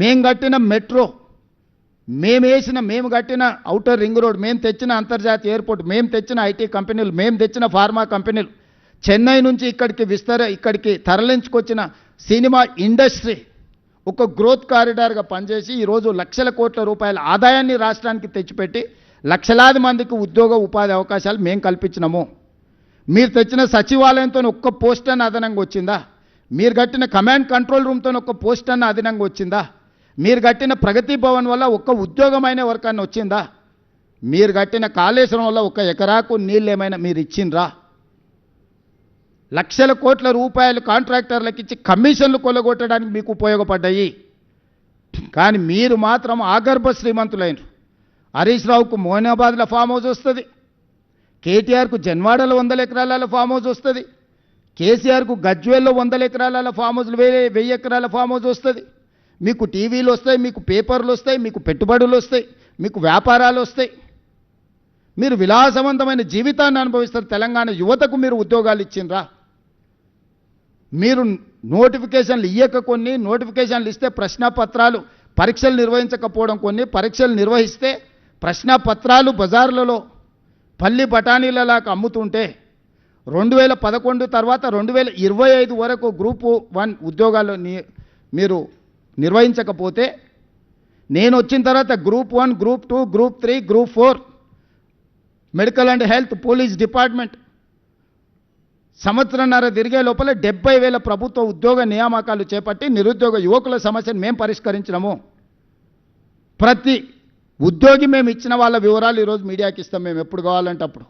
మేం కట్టిన మెట్రో మేము వేసిన మేము కట్టిన అవుటర్ రింగ్ రోడ్ మేము తెచ్చిన అంతర్జాతీయ ఎయిర్పోర్ట్ మేము తెచ్చిన ఐటీ కంపెనీలు మేము తెచ్చిన ఫార్మా కంపెనీలు చెన్నై నుంచి ఇక్కడికి విస్తర ఇక్కడికి తరలించుకొచ్చిన సినిమా ఇండస్ట్రీ ఒక గ్రోత్ కారిడార్గా పనిచేసి ఈరోజు లక్షల కోట్ల రూపాయల ఆదాయాన్ని రాష్ట్రానికి తెచ్చిపెట్టి లక్షలాది మందికి ఉద్యోగ ఉపాధి అవకాశాలు మేము కల్పించినాము. మీరు తెచ్చిన సచివాలయంతో ఒక్క పోస్ట్ అన్న అదనంగా వచ్చిందా? మీరు కట్టిన కమాండ్ కంట్రోల్ రూమ్తో ఒక్క పోస్ట్ అన్న అదనంగా వచ్చిందా? మీరు కట్టిన ప్రగతి భవన్ వల్ల ఒక్క ఉద్యోగమైన వర్కాన్ని వచ్చిందా? మీరు కట్టిన కాళేశ్వరం వల్ల ఒక ఎకరాకు నీళ్ళు ఏమైనా మీరు ఇచ్చిండ్రా? లక్షల కోట్ల రూపాయలు కాంట్రాక్టర్లకు ఇచ్చి కమిషన్లు కొలగొట్టడానికి మీకు ఉపయోగపడ్డాయి. కానీ మీరు మాత్రం ఆగర్భ శ్రీమంతులైన హరీష్ రావుకు మోహనాబాద్లో ఫామ్ హౌస్ వస్తుంది. కేటీఆర్కు జన్వాడలో వందల ఎకరాల ఫామ్ హౌస్ వస్తుంది. కేసీఆర్కు గజ్వేల్లో వందల ఎకరాల ఫామ్ హౌస్లు వెయ్యి వెయ్యి ఎకరాల ఫామ్ హౌస్ వస్తుంది. మీకు టీవీలు వస్తాయి మీకు పేపర్లు వస్తాయి మీకు పెట్టుబడులు వస్తాయి మీకు వ్యాపారాలు వస్తాయి. మీరు విలాసవంతమైన జీవితాన్ని అనుభవిస్తారు. తెలంగాణ యువతకు మీరు ఉద్యోగాలు ఇచ్చిండ్రా. మీరు నోటిఫికేషన్లు ఇయ్యక కొన్ని నోటిఫికేషన్లు ఇస్తే ప్రశ్నపత్రాలు పరీక్షలు నిర్వహించకపోవడం కొన్ని పరీక్షలు నిర్వహిస్తే ప్రశ్నపత్రాలు బజార్లలో పల్లి బఠానీలలాగా అమ్ముతుంటే రెండు వేల పదకొండు తర్వాత రెండు వేల ఇరవై ఐదు వరకు గ్రూపు వన్ ఉద్యోగాలు మీరు నిర్వహించకపోతే నేను వచ్చిన తర్వాత group one group two group three group four medical and health police department సంవత్సరంన్నర తిరిగే లోపల డెబ్బై వేల ప్రభుత్వ ఉద్యోగ నియామకాలు చేపట్టి నిరుద్యోగ యువకుల సమస్యను మేము పరిష్కరించినాము. ప్రతి ఉద్యోగి మేము ఇచ్చిన వాళ్ళ వివరాలు ఈరోజు మీడియాకి ఇస్తాం మేము ఎప్పుడు కావాలంటే అప్పుడు.